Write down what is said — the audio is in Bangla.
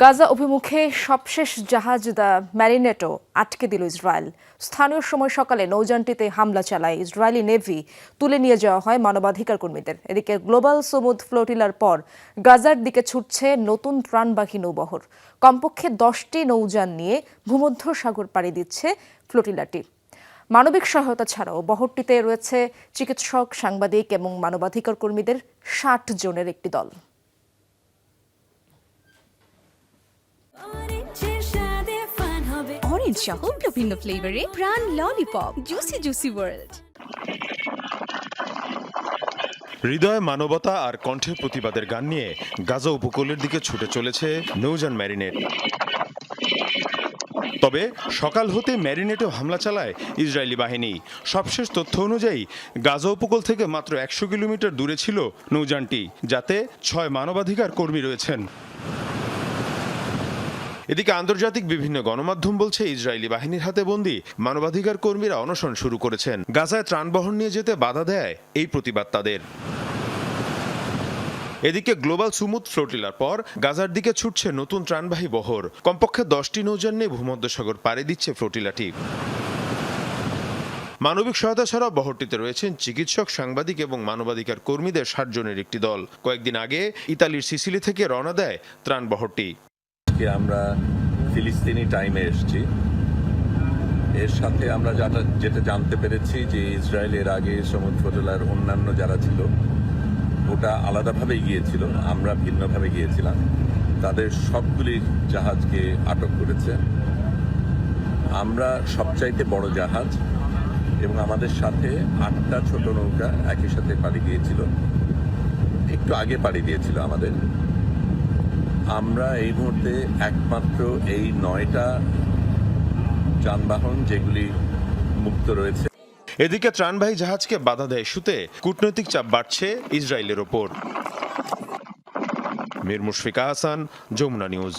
গাজা অভিমুখে সবশেষ জাহাজ দ্য ম্যারিনেটো আটকে দিল ইসরায়েল। স্থানীয় সময় সকালে নৌযানটিতে হামলা চালায় ইসরায়েলি নেভি। তুলে নিয়ে যাওয়া হয় মানবাধিকার কর্মীদের এদিকে গ্লোবাল সমুদ ফ্লোটিলার পর গাজার দিকে ছুটছে নতুন ত্রাণবাহী নৌবহর। কমপক্ষে দশটি নৌযান নিয়ে ভূমধ্য সাগর পাড়ি দিচ্ছে ফ্লোটিলাটি মানবিক সহায়তা ছাড়াও বহরটিতে রয়েছে চিকিৎসক, সাংবাদিক এবং মানবাধিকার কর্মীদের ষাট জনের একটি দল। হবে সহ বিভিন্ন ফ্লেভারে Pran lollipop juicy juicy world হৃদয়, মানবতা আর কণ্ঠের প্রতিবাদের গান নিয়ে গাজা উপকূলের দিকে ছুটে চলেছে নৌজান ম্যারিনেট। তবে সকাল হতে ম্যারিনেটেও হামলা চালায় ইসরায়েলি বাহিনী। সবশেষ তথ্য অনুযায়ী, গাজা উপকূল থেকে মাত্র একশো কিলোমিটার দূরে ছিল নৌযানটি, যাতে ছয় মানবাধিকার কর্মী রয়েছেন। এদিকে আন্তর্জাতিক বিভিন্ন গণমাধ্যম বলছে, ইসরায়েলি বাহিনীর হাতে বন্দি মানবাধিকার কর্মীরা অনশন শুরু করেছেন। গাজায় ত্রাণ বহন নিয়ে যেতে বাধা দেয় এই প্রতিবাদ তাদের। এদিকে গ্লোবাল সুমুদ ফ্লোটিলার পর গাজার দিকে ছুটছে নতুন ত্রাণবাহী বহর। কমপক্ষে দশটি নৌযান নিয়ে ভূমধ্যসাগর পাড়ি দিচ্ছে ফ্লোটিলাটি। মানবিক সহায়তা ছাড়াও বহরটিতে রয়েছেন চিকিৎসক, সাংবাদিক এবং মানবাধিকার কর্মীদের ষাট জনের একটি দল। কয়েকদিন আগে ইতালির সিসিলি থেকে রওনা দেয় ত্রাণ বহরটি আজকে আমরা ফিলিস্তিনি টাইমে এসেছি। এর সাথে আমরা যেটা যেটা জানতে পেরেছি যে ইসরায়েলের আগে সমুদ্র জেলার অন্যান্য যারা ছিল, ওটা আলাদাভাবে গিয়েছিল, আমরা ভিন্নভাবে গিয়েছিলাম। তাদের সবগুলি জাহাজকে আটক করেছে। আমরা সবচাইতে বড় জাহাজ এবং আমাদের সাথে আটটা ছোট নৌকা একই সাথে পাড়ি দিয়েছিল। একটু আগে পাড়ি দিয়েছিল আমাদের। আমরা এই মুহূর্তে একমাত্র এই নয়টা যানবাহন যেগুলি মুক্ত রয়েছে। এদিকে ত্রাণবাহী জাহাজকে বাধা দেয় ইস্যুতে কূটনৈতিক চাপ বাড়ছে ইসরায়েলের ওপর। মীর মুশফিকা হাসান যমুনা নিউজ।